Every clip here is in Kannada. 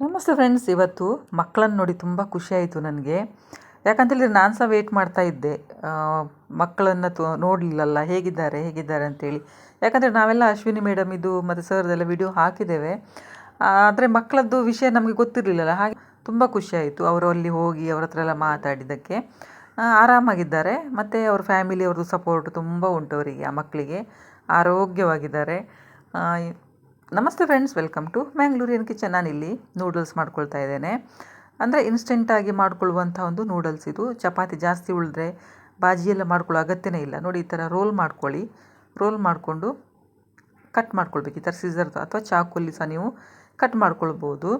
ನಮಸ್ತೆ ಫ್ರೆಂಡ್ಸ್ ಇವತ್ತು ಮಕ್ಕಳನ್ನು ನೋಡಿ ತುಂಬ ಖುಷಿಯಾಯಿತು ನನಗೆ. ಯಾಕಂತೇಳಿದ್ರೆ ನಾನು ಸಹ ವೇಟ್ ಮಾಡ್ತಾ ಇದ್ದೆ. ಮಕ್ಕಳನ್ನು ತೋ, ನೋಡಲಿಲ್ಲಲ್ಲ, ಹೇಗಿದ್ದಾರೆ ಹೇಗಿದ್ದಾರೆ ಅಂತೇಳಿ. ಯಾಕಂದರೆ ನಾವೆಲ್ಲ ಅಶ್ವಿನಿ ಮೇಡಮ್ ಇದು ಮತ್ತು ಸರ್ದೆಲ್ಲ ವಿಡಿಯೋ ಹಾಕಿದ್ದೇವೆ. ಆದರೆ ಮಕ್ಕಳದ್ದು ವಿಷಯ ನಮಗೆ ಗೊತ್ತಿರಲಿಲ್ಲಲ್ಲ, ಹಾಗೆ ತುಂಬ ಖುಷಿಯಾಯಿತು ಅವರು ಅಲ್ಲಿ ಹೋಗಿ ಅವ್ರ ಹತ್ರ ಎಲ್ಲ ಮಾತಾಡಿದ್ದಕ್ಕೆ. ಆರಾಮಾಗಿದ್ದಾರೆ. ಮತ್ತು ಅವ್ರ ಫ್ಯಾಮಿಲಿ ಅವ್ರದ್ದು ಸಪೋರ್ಟ್ ತುಂಬ ಉಂಟು ಅವರಿಗೆ, ಆ ಮಕ್ಕಳಿಗೆ. ಆರೋಗ್ಯವಾಗಿದ್ದಾರೆ. ನಮಸ್ತೆ friends welcome to Mangalorean kitchen ನಾನಿಲ್ಲಿ ನೂಡಲ್ಸ್ ಮಾಡ್ಕೊಳ್ತಾ ಇದ್ದೇನೆ. ಅಂದರೆ ಇನ್ಸ್ಟೆಂಟಾಗಿ ಮಾಡ್ಕೊಳ್ಳುವಂಥ ಒಂದು ನೂಡಲ್ಸ್ ಇದು. ಚಪಾತಿ ಜಾಸ್ತಿ ಉಳಿದ್ರೆ ಬಾಜಿ ಎಲ್ಲ ಮಾಡ್ಕೊಳ್ಳೋ ಅಗತ್ಯನೇ ಇಲ್ಲ. ನೋಡಿ, ಈ ಥರ ರೋಲ್ ಮಾಡ್ಕೊಳ್ಳಿ. ರೋಲ್ ಮಾಡಿಕೊಂಡು ಕಟ್ ಮಾಡ್ಕೊಳ್ಬೇಕು. ಈ ಥರ ಸಿಸರ್ ಅಥವಾ ಚಾಕುಲಿ ಸಹ ನೀವು ಕಟ್ ಮಾಡ್ಕೊಳ್ಬೋದು.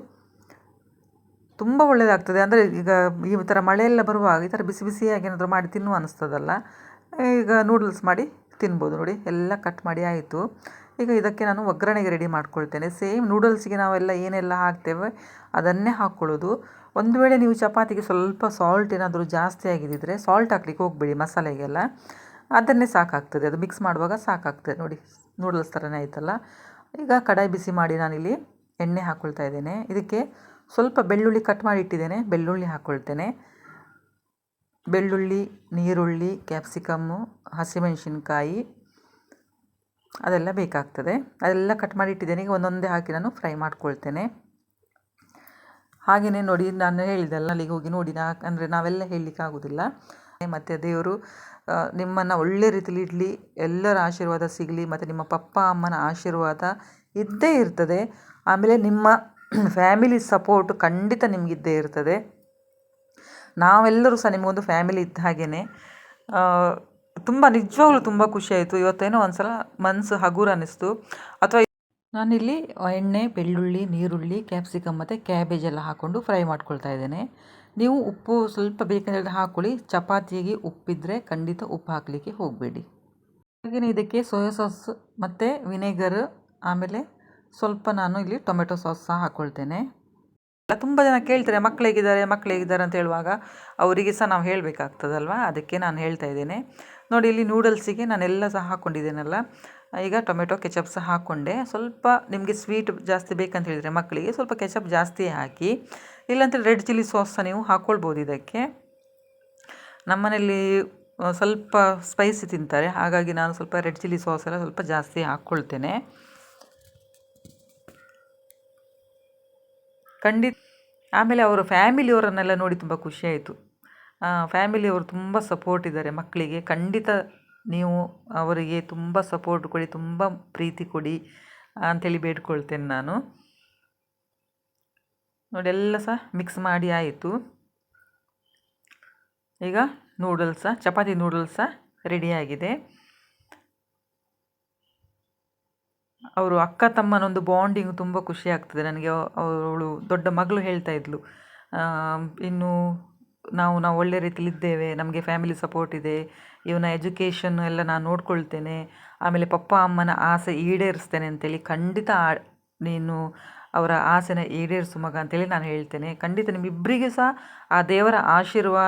ತುಂಬ ಒಳ್ಳೆಯದಾಗ್ತದೆ ಅಂದರೆ ಈಗ ಈ ಥರ ಮಳೆಯೆಲ್ಲ ಬರುವಾಗ ಈ ಥರ ಬಿಸಿ ಬಿಸಿಯಾಗಿ ಏನಾದರೂ ಮಾಡಿ ತಿನ್ನುವ ಅನ್ನಿಸ್ತದಲ್ಲ ಈಗ ನೂಡಲ್ಸ್ ಮಾಡಿ ತಿನ್ಬೋದು ನೋಡಿ, ಎಲ್ಲ ಕಟ್ ಮಾಡಿ ಆಯಿತು. ಈಗ ಇದಕ್ಕೆ ನಾನು ಒಗ್ಗರಣೆಗೆ ರೆಡಿ ಮಾಡ್ಕೊಳ್ತೇನೆ. ಸೇಮ್ ನೂಡಲ್ಸ್ಗೆ ನಾವೆಲ್ಲ ಏನೆಲ್ಲ ಹಾಕ್ತೇವೆ, ಅದನ್ನೇ ಹಾಕ್ಕೊಳ್ಳೋದು ಒಂದು ವೇಳೆ ನೀವು ಚಪಾತಿಗೆ ಸ್ವಲ್ಪ ಸಾಲ್ಟ್ ಏನಾದರೂ ಜಾಸ್ತಿ ಆಗಿದ್ದರೆ ಸಾಲ್ಟ್ ಹಾಕ್ಲಿಕ್ಕೆ ಹೋಗಬೇಡಿ ಮಸಾಲೆಗೆಲ್ಲ. ಅದನ್ನೇ ಸಾಕಾಗ್ತದೆ, ಅದು ಮಿಕ್ಸ್ ಮಾಡುವಾಗ ಸಾಕಾಗ್ತದೆ ನೋಡಿ ನೂಡಲ್ಸ್ ಥರನೇ ಆಯ್ತಲ್ಲ. ಈಗ ಕಡಾಯಿ ಬಿಸಿ ಮಾಡಿ ನಾನಿಲ್ಲಿ ಎಣ್ಣೆ ಹಾಕ್ಕೊಳ್ತಾ ಇದ್ದೇನೆ. ಇದಕ್ಕೆ ಸ್ವಲ್ಪ ಬೆಳ್ಳುಳ್ಳಿ ಕಟ್ ಮಾಡಿ ಇಟ್ಟಿದ್ದೇನೆ, ಬೆಳ್ಳುಳ್ಳಿ ಹಾಕ್ಕೊಳ್ತೇನೆ ಬೆಳ್ಳುಳ್ಳಿ, ನೀರುಳ್ಳಿ, ಕ್ಯಾಪ್ಸಿಕಮ್ಮು, ಹಸಿಮೆಣಸಿನ್ಕಾಯಿ, ಅದೆಲ್ಲ ಬೇಕಾಗ್ತದೆ. ಅದೆಲ್ಲ ಕಟ್ ಮಾಡಿ ಇಟ್ಟಿದ್ದೇನೆ. ಈಗ ಒಂದೊಂದೇ ಹಾಕಿ ನಾನು ಫ್ರೈ ಮಾಡ್ಕೊಳ್ತೇನೆ. ಹಾಗೆಯೇ ನೋಡಿ, ನಾನು ಹೇಳಿದೆಲ್ಲ ಅಲ್ಲಿಗೆ ಹೋಗಿ ನೋಡಿ, ನಾ ಅಂದರೆ ನಾವೆಲ್ಲ ಹೇಳಲಿಕ್ಕೆ ಆಗೋದಿಲ್ಲ. ಮತ್ತು ದೇವರು ನಿಮ್ಮನ್ನು ಒಳ್ಳೆ ರೀತಿಲಿ ಇಡಲಿ, ಎಲ್ಲರ ಆಶೀರ್ವಾದ ಸಿಗಲಿ, ಮತ್ತು ನಿಮ್ಮ ಪಪ್ಪ, ಅಮ್ಮನ ಆಶೀರ್ವಾದ ಇದ್ದೇ ಇರ್ತದೆ. ಆಮೇಲೆ ನಿಮ್ಮ ಫ್ಯಾಮಿಲಿ ಸಪೋರ್ಟ್ ಖಂಡಿತ ನಿಮಗಿದ್ದೇ ಇರ್ತದೆ. ನಾವೆಲ್ಲರೂ ಸಹ ನಿಮಗೊಂದು ಫ್ಯಾಮಿಲಿ ಇದ್ದ ಹಾಗೆಯೇ ತುಂಬ ನಿಜವಾಗ್ಲೂ ತುಂಬ ಖುಷಿಯಾಯಿತು ಇವತ್ತೇನೋ ಒಂದ್ಸಲ ಮನಸ್ಸು ಹಗುರ ಅನ್ನಿಸ್ತು. ಅಥವಾ ನಾನಿಲ್ಲಿ ಎಣ್ಣೆ, ಬೆಳ್ಳುಳ್ಳಿ, ನೀರುಳ್ಳಿ, ಕ್ಯಾಪ್ಸಿಕಮ್ ಮತ್ತು ಕ್ಯಾಬೇಜ್ ಎಲ್ಲ ಹಾಕ್ಕೊಂಡು ಫ್ರೈ ಮಾಡ್ಕೊಳ್ತಾ ಇದ್ದೇನೆ. ನೀವು ಉಪ್ಪು ಸ್ವಲ್ಪ ಬೇಕಂದರೆ ಹಾಕ್ಕೊಳ್ಳಿ ಚಪಾತಿಗೆ ಉಪ್ಪಿದ್ರೆ ಖಂಡಿತ ಉಪ್ಪು ಹಾಕಲಿಕ್ಕೆ ಹೋಗಬೇಡಿ. ಹಾಗೆಯೇ ಇದಕ್ಕೆ ಸೋಯಾ ಸಾಸ್ ಮತ್ತು ವಿನೆಗರ್, ಆಮೇಲೆ ಸ್ವಲ್ಪ ನಾನು ಇಲ್ಲಿ ಟೊಮೆಟೊ ಸಾಸ್ ಸಹ ಹಾಕ್ಕೊಳ್ತೇನೆ ತುಂಬ ಜನ ಕೇಳ್ತಾರೆ ಮಕ್ಳು ಹೇಗಿದ್ದಾರೆ ಮಕ್ಳು ಹೇಗಿದ್ದಾರೆ ಅಂತ ಹೇಳುವಾಗ ಅವರಿಗೆ ಸಹ ನಾವು ಹೇಳಬೇಕಾಗ್ತದಲ್ವ? ಅದಕ್ಕೆ ನಾನು ಹೇಳ್ತಾ ಇದ್ದೇನೆ. ನೋಡಿ ಇಲ್ಲಿ ನೂಡಲ್ಸಿಗೆ ನಾನೆಲ್ಲ ಸಹ ಹಾಕ್ಕೊಂಡಿದ್ದೇನಲ್ಲ ಈಗ ಟೊಮೆಟೊ ಕೆಚಪ್ ಸಹ ಹಾಕ್ಕೊಂಡೆ. ಸ್ವಲ್ಪ ನಿಮಗೆ ಸ್ವೀಟ್ ಜಾಸ್ತಿ ಬೇಕಂತ ಹೇಳಿದರೆ ಮಕ್ಕಳಿಗೆ ಸ್ವಲ್ಪ ಕೆಚಪ್ ಜಾಸ್ತಿ ಹಾಕಿ ಇಲ್ಲಂತ ರೆಡ್ ಚಿಲ್ಲಿ ಸಾಸ್ ಸಹ ನೀವು ಹಾಕ್ಕೊಳ್ಬೋದು ಇದಕ್ಕೆ. ನಮ್ಮನೇಲಿ ಆ, ಸ್ವಲ್ಪ ಸ್ಪೈಸಿ ತಿಂತಾರೆ. ಹಾಗಾಗಿ ನಾನು ಸ್ವಲ್ಪ ರೆಡ್ ಚಿಲ್ಲಿ ಸಾಸ್ ಎಲ್ಲ ಸ್ವಲ್ಪ ಜಾಸ್ತಿ ಹಾಕ್ಕೊಳ್ತೇನೆ. ಖಂಡಿತ. ಆಮೇಲೆ ಅವರ ಫ್ಯಾಮಿಲಿಯವರನ್ನೆಲ್ಲ ನೋಡಿ ತುಂಬ ಖುಷಿಯಾಯಿತು ಫ್ಯಾಮಿಲಿಯವರು ತುಂಬ ಸಪೋರ್ಟ್ ಇದ್ದಾರೆ ಮಕ್ಕಳಿಗೆ. ಖಂಡಿತ ನೀವು ಅವರಿಗೆ ತುಂಬ ಸಪೋರ್ಟ್ ಕೊಡಿ, ತುಂಬ ಪ್ರೀತಿ ಕೊಡಿ ಅಂಥೇಳಿ ಬೇಡ್ಕೊಳ್ತೇನೆ ನಾನು. ನೋಡಿ, ಎಲ್ಲ ಸಹ ಮಿಕ್ಸ್ ಮಾಡಿ ಆಯಿತು. ಈಗ ನೂಡಲ್ಸ ಚಪಾತಿ ನೂಡಲ್ಸ ರೆಡಿಯಾಗಿದೆ ಅವರು ಅಕ್ಕ ತಮ್ಮನೊಂದು ಬಾಂಡಿಂಗ್ ತುಂಬ ಖುಷಿ ಆಗ್ತದೆ. ನನಗೆ ಅವಳು ದೊಡ್ಡ ಮಗಳು ಹೇಳ್ತಾ ಆಮ್, ಇನ್ನು ನಾವು ನಾವು ಒಳ್ಳೆ ರೀತಿಲಿ ಇದ್ದೇವೆ. ನಮಗೆ ಫ್ಯಾಮಿಲಿ ಸಪೋರ್ಟ್ ಇದೆ. ಇವನ ಎಜುಕೇಷನ್ ಎಲ್ಲ ನಾನು ನೋಡ್ಕೊಳ್ತೇನೆ. ಆಮೇಲೆ ಪಪ್ಪ ಅಮ್ಮನ ಆಸೆ ಈಡೇರಿಸ್ತೇನೆ ಅಂತೇಳಿ ಖಂಡಿತ ನೀನು ಅವರ ಆಸೆನ ಈಡೇರಿಸು ಮಗ ಅಂತೇಳಿ ನಾನು ಹೇಳ್ತೇನೆ. ಖಂಡಿತ ನಿಮ್ಮಿಬ್ಬರಿಗೆ ಸಹ ಆ ದೇವರ ಆಶೀರ್ವಾದ